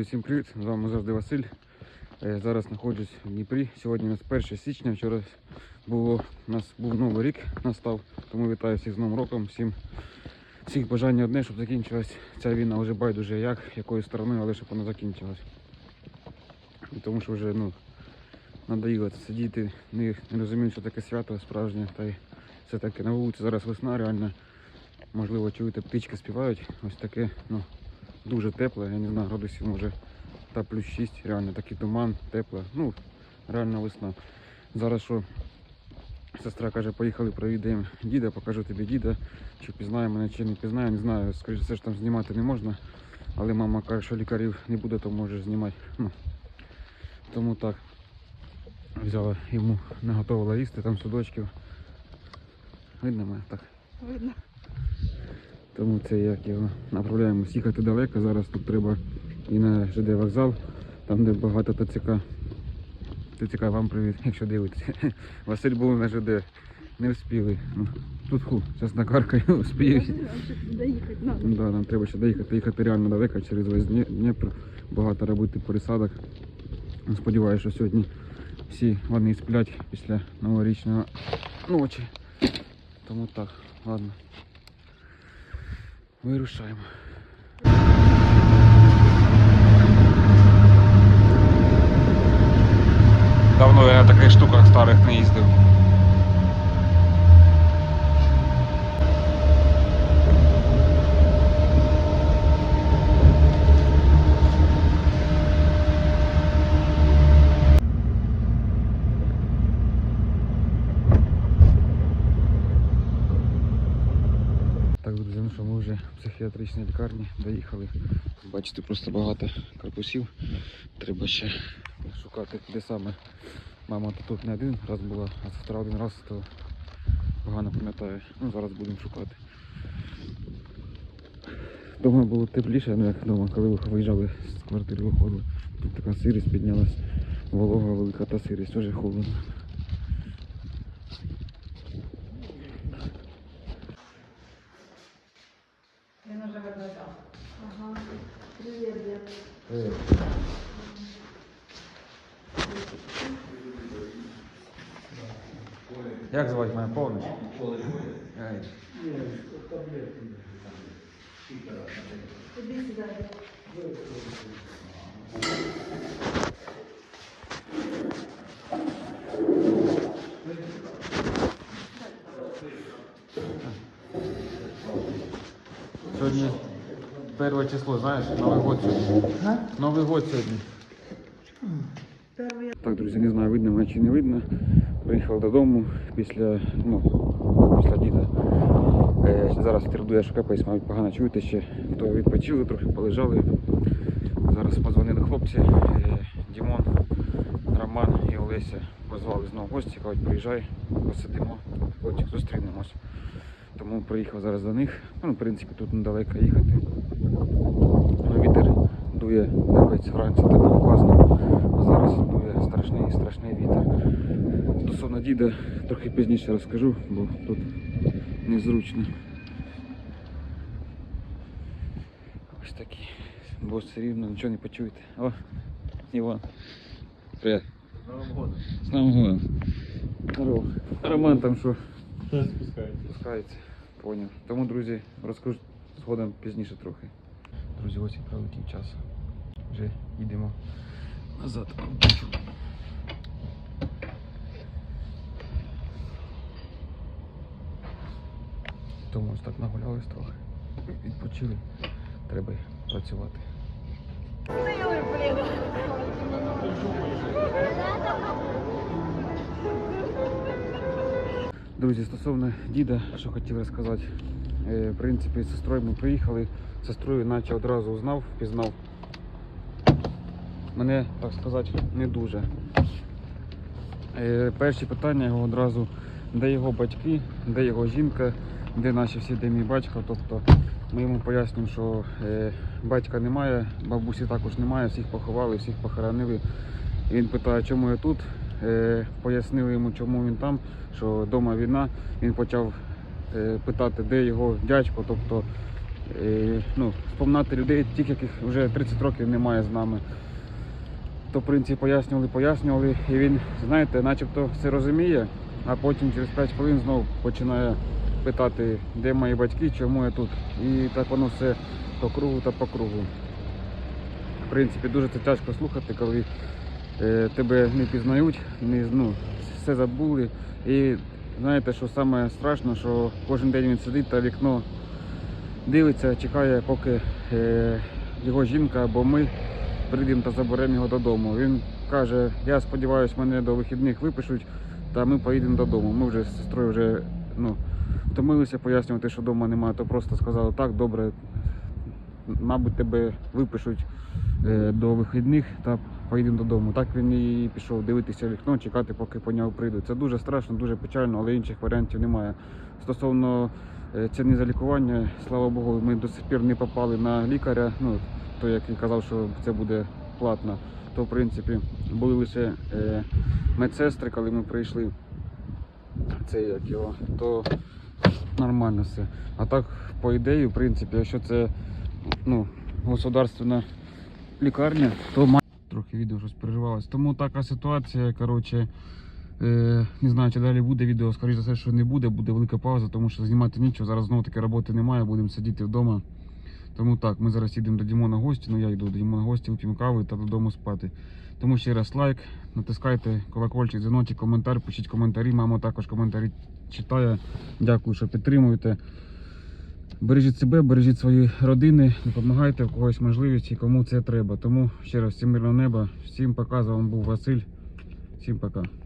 Всім привіт! З вами завжди Василь. Е, Зараз знаходжусь в Дніпрі. Сьогодні у нас 1 січня. Вчора було, у нас був новий рік настав, тому вітаю всіх з Новим роком. Всім, всіх бажання одне, щоб закінчилась ця війна вже байдуже як, якою стороною, але щоб вона закінчилась. Тому що вже ну, надоїло сидіти, не, не розумію, що таке свято справжнє. Та й все таки на вулиці зараз весна, реально. Можливо, чуєте, птички співають. Ось таке, ну, дуже тепло, я не знаю, градусів може та плюс 6, реально такий туман, тепло. Ну, реально весна. Зараз що сестра каже, поїхали провідаємо діда, покажу тобі діда, чи пізнає мене, чи не пізнає, не знаю, скоріше все ж там знімати не можна. Але мама каже, що лікарів не буде, то можеш знімати. Ну, тому так. Взяла йому, наготовила їсти, там судочків. Видно мене так. Видно. Тому це як його направляємось їхати далеко. Зараз тут треба і на ЖД вокзал, там де багато ТЦК. ТЦК вам привіт, якщо дивитесь. Василь був на ЖД. Не встигли. Ну, Тут ху, зараз накаркаю, успію. Доїхати надо. Ну, да, нам треба ще доїхати, їхати реально далеко через весь Дні- Дніпро. Багато робити пересадок. Сподіваюся, що сьогодні всі вони сплять після новорічної ночі. Тому так, ладно. Вирушаємо. Давно я на таких штуках старих не їздив. Ну що ми вже в психіатричній лікарні доїхали. Бачите, просто багато корпусів. Треба ще шукати, де саме. Мама то тут не один раз була, а сестра один раз, то погано пам'ятаю. Ну, зараз будемо шукати. Дома було тепліше, ну як вдома, коли виїжджали з квартири, виходили. Тут така сирість піднялась, волога велика та сирість, дуже холодно. Як звати мене сюди. Сьогодні перше число, знаєш, Новий год сьогодні. Новий год сьогодні. Так, друзі, не знаю, видно мене чи не видно. Приїхав додому після, ну, після діда. Е, зараз трудує, капець, мабуть, погано чуєте ще. То відпочили, трохи полежали. Зараз подзвонили хлопці. Е, Дімон, Роман і Олеся позвали знову гості, кажуть, приїжджай, посидимо, потім зустрінемось. Тому приїхав зараз до них. Ну, в принципі, тут недалеко їхати. Ну, вітер дує, капець, вранці так було класно. А зараз дує страшний, страшний вітер. Стосовно діда трохи пізніше розкажу, бо тут незручно. Ось такі. Бо все рівно нічого не почуєте. О, Іван. Привіт. Новым годом. З Новим годом. Здорово. Роман там що? Что спускаете? Спускається. Поняв. Тому, друзі, розкажу згодом пізніше трохи. Друзі, ось і пролетів час. Вже йдемо назад. Тому ось так нагулялись трохи. Відпочили. Треба працювати. Друзі, стосовно діда, що хотів розказати. Е, В принципі, з сестрою ми приїхали. Сестрою наче одразу знав, впізнав. Мене, так сказати, не дуже. Е, Перші питання його одразу, де його батьки, де його жінка, де наші всі, де мій батько. Тобто ми йому пояснюємо, що е, батька немає, бабусі також немає, всіх поховали, всіх похоронили. Він питає, чому я тут. Е, Пояснили йому, чому він там, що вдома війна. Він почав питати, де його дядько, тобто ну, спомнати людей, тих, яких вже 30 років немає з нами. То, в принципі, пояснювали, пояснювали, і він, знаєте, начебто все розуміє, а потім через 5 хвилин знову починає питати, де мої батьки, чому я тут. І так воно все по кругу та по кругу. В принципі, дуже це тяжко слухати, коли е, тебе не пізнають, не, ну, все забули. І знаєте, що саме страшно, що кожен день він сидить та вікно дивиться, чекає, поки е, його жінка або ми прийдемо та заберемо його додому. Він каже, я сподіваюся, мене до вихідних випишуть, та ми поїдемо додому. Ми вже з сестрою вже ну, втомилися пояснювати, що вдома немає, то просто сказали, так, добре, мабуть, тебе випишуть е, до вихідних та поїдемо додому. Так він і пішов дивитися вікно, чекати, поки по нього прийдуть. Це дуже страшно, дуже печально, але інших варіантів немає. Стосовно е, ціни за лікування, слава Богу, ми до сих пір не попали на лікаря. Ну, той, який казав, що це буде платно, то в принципі були лише е, медсестри, коли ми прийшли. Це як його, то нормально все. А так, по ідеї, в принципі, якщо це ну, государственна лікарня, то має трохи відео щось переживалось. Тому така ситуація, коротше. Е, не знаю, чи далі буде відео, скоріше за все, що не буде, буде велика пауза, тому що знімати нічого. Зараз знову таки роботи немає, будемо сидіти вдома. Тому так, ми зараз їдемо до Дімона гості, ну я йду до Дімона гості, вип'ємо кави та додому спати. Тому ще раз лайк, натискайте колокольчик, дзвіночок, коментар, пишіть коментарі. Мама також коментарі читає. Дякую, що підтримуєте. Бережіть себе, бережіть свої родини, допомагайте в когось можливість і кому це треба. Тому ще раз всім мирного неба, всім пока, з вами був Василь. Всім пока.